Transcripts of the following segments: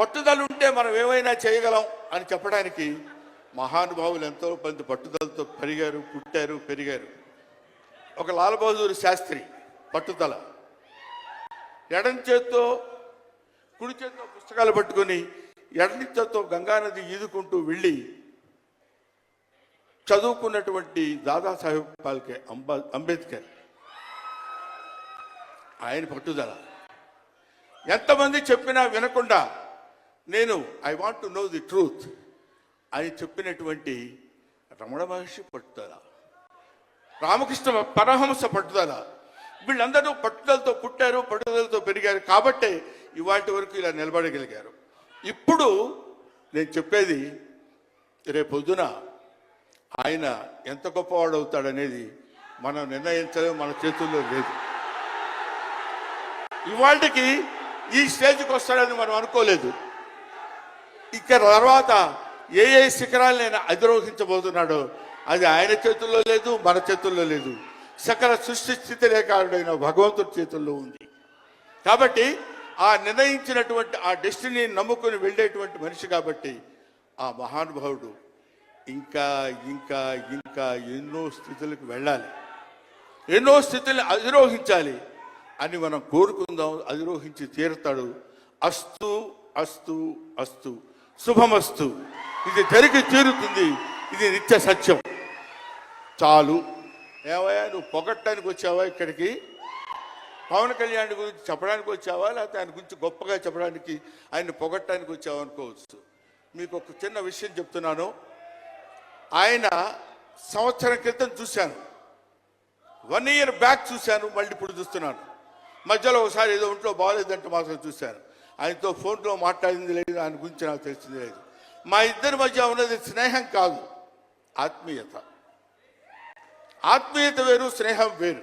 పట్టుదల ఉంటే మనం ఏమైనా చేయగలం అని చెప్పడానికి మహానుభావులు ఎంతో మంది పట్టుదలతో పెరిగారు పుట్టారు పెరిగారు. ఒక లాల్ బహదూర్ శాస్త్రి పట్టుదల. ఎడం చేత్తో కుడి చేత్తో పుస్తకాలు పట్టుకొని ఎడని చేత్తో గంగానది ఈదుకుంటూ వెళ్ళి చదువుకున్నటువంటి దాదాసాహెబ్ పాల్కే అంబా అంబేద్కర్. ఆయన పట్టుదల. ఎంతమంది చెప్పినా వినకుండా నేను I want to know the truth అని చెప్పినటువంటి రమణ మహర్షి పట్టుదల రామకృష్ణ పరహంస పట్టుదల వీళ్ళందరూ పట్టుదలతో పుట్టారు పట్టుదలతో పెరిగారు కాబట్టే ఇవాటి వరకు ఇలా నిలబడగలిగారు. ఇప్పుడు నేను చెప్పేది రేపొద్దున ఆయన ఎంత గొప్పవాడు అవుతాడనేది మనం నిర్ణయించలేము మన చేతుల్లో లేదు. ఇవాళకి ఈ స్టేజ్కి వస్తాడని మనం అనుకోలేదు. ఇక తర్వాత ఏ ఏ శిఖరాలు నేను అధిరోహించబోతున్నాడో అది ఆయన చేతుల్లో లేదు మన చేతుల్లో లేదు. సకల సృష్టి స్థితి రేఖారుడైన భగవంతుడి చేతుల్లో ఉంది. కాబట్టి ఆ నిర్ణయించినటువంటి ఆ డెస్టినీ నమ్ముకుని వెళ్ళేటువంటి మనిషి కాబట్టి ఆ మహానుభావుడు ఇంకా ఇంకా ఇంకా ఎన్నో స్థితులకు వెళ్ళాలి. ఎన్నో స్థితులు అధిరోహించాలి అని మనం కోరుకుందాం. అధిరోహించి తీరుతాడు. అస్తు అస్తు అస్తు. శుభమస్తు. ఇది జరిగి తీరుతుంది. ఇది నిత్య సత్యం. చాలు. ఏవయ్యా నువ్వు పొగట్టడానికి వచ్చావా ఇక్కడికి? పవన్ కళ్యాణ్ గురించి చెప్పడానికి వచ్చావా? లేకపోతే ఆయన గురించి గొప్పగా చెప్పడానికి ఆయన పొగట్టడానికి వచ్చావా అనుకోవచ్చు. మీకు ఒక చిన్న విషయం చెప్తున్నాను. ఆయన సంవత్సరం క్రితం చూశాను. వన్ ఇయర్ బ్యాక్ చూశాను. మళ్ళీ ఇప్పుడు చూస్తున్నాను. మధ్యలో ఒకసారి ఏదో ఒంట్లో బాగాలేదంటే మాత్రం చూశాను. ఆయనతో ఫోన్లో మాట్లాడింది లేదు ఆయన గురించి నాకు తెలిసింది లేదు. మా ఇద్దరి మధ్య ఉన్నది స్నేహం కాదు ఆత్మీయత. ఆత్మీయత వేరు స్నేహం వేరు.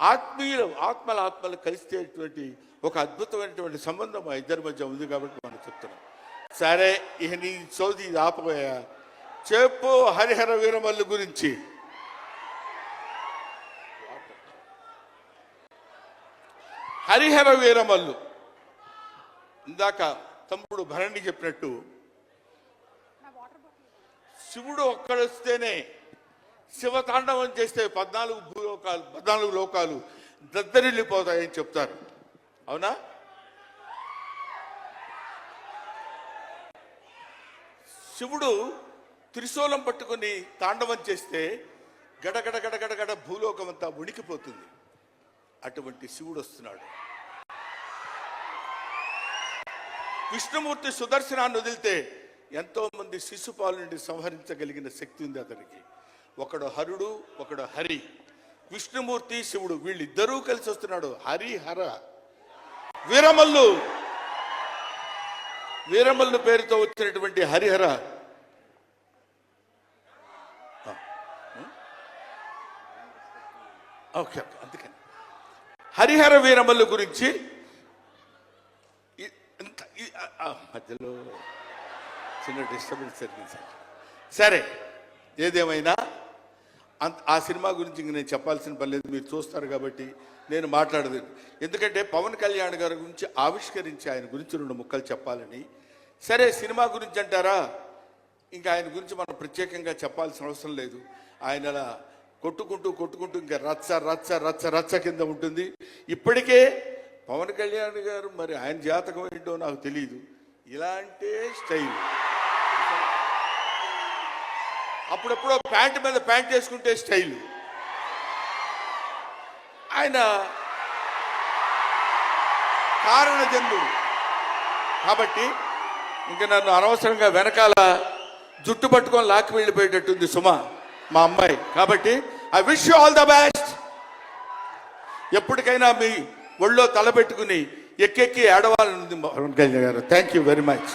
ఆత్మీయులు ఆత్మల ఆత్మలు కలిసేటువంటి ఒక అద్భుతమైనటువంటి సంబంధం మా ఇద్దరి మధ్య ఉంది కాబట్టి మనం చెప్తున్నాం. సరే ఇక నీ సోది ఇది ఆపబోయా? చెప్పు హరిహర వీరమల్లు గురించి. హరిహర వీరమల్లు. ఇందాక తమ్ముడు భరణి చెప్పినట్టు శివుడు ఒక్కడొస్తేనే శివతాండవం చేస్తే పద్నాలుగు భూలోకాలు పద్నాలుగు లోకాలు దద్దరిల్లిపోతాయని చెప్తారు. అవునా? శివుడు త్రిశూలం పట్టుకొని తాండవం చేస్తే గడగడ గడగడ గడ భూలోకం అంతా ఉణికిపోతుంది. అటువంటి శివుడు వస్తున్నాడు విష్ణుమూర్తి సుదర్శనాన్ని వదిలితే ఎంతోమంది శిశుపాలు నుండి సంహరించగలిగిన శక్తి ఉంది అతనికి. ఒకడు హరుడు ఒకడు హరి. విష్ణుమూర్తి శివుడు వీళ్ళిద్దరూ కలిసి వస్తున్నాడు. హరి హర. వీరమల్లు. వీరమల్లు పేరుతో వచ్చినటువంటి హరిహర ఓకే అందుకని. హరిహర వీరమల్లు గురించి మధ్యలో చిన్న డిస్టర్బెన్స్ జరిగింది సార్. సరే ఏదేమైనా అంత ఆ సినిమా గురించి ఇంక నేను చెప్పాల్సిన పని లేదు మీరు చూస్తారు కాబట్టి నేను మాట్లాడదు. ఎందుకంటే పవన్ కళ్యాణ్ గారి గురించి ఆవిష్కరించి ఆయన గురించి రెండు ముక్కలు చెప్పాలని. సరే సినిమా గురించి అంటారా? ఇంకా ఆయన గురించి మనం ప్రత్యేకంగా చెప్పాల్సిన అవసరం లేదు. ఆయన అలా కొట్టుకుంటూ కొట్టుకుంటూ ఇంకా రచ్చ రచ్చ రచ్చ రచ్చ కింద ఉంటుంది. ఇప్పటికే పవన్ కళ్యాణ్ గారు మరి ఆయన జాతకం ఏంటో నాకు తెలియదు ఇలాంటి స్టైల్. అప్పుడప్పుడు ప్యాంట్ మీద ప్యాంట్ వేసుకుంటే స్టైల్. ఆయన కారణ జన్ముడు కాబట్టి ఇంకా నన్ను అనవసరంగా వెనకాల జుట్టు పట్టుకొని లాక్కి వెళ్ళిపోయేటట్టుంది సుమ మా అమ్మాయి. కాబట్టి I wish you all the best ఎప్పటికైనా మీ ఒళ్ళో తలపెట్టుకుని ఎక్కెక్కి ఏడవాలని ఉంది కళ్యాణ్ గారు థ్యాంక్ యూ వెరీ మచ్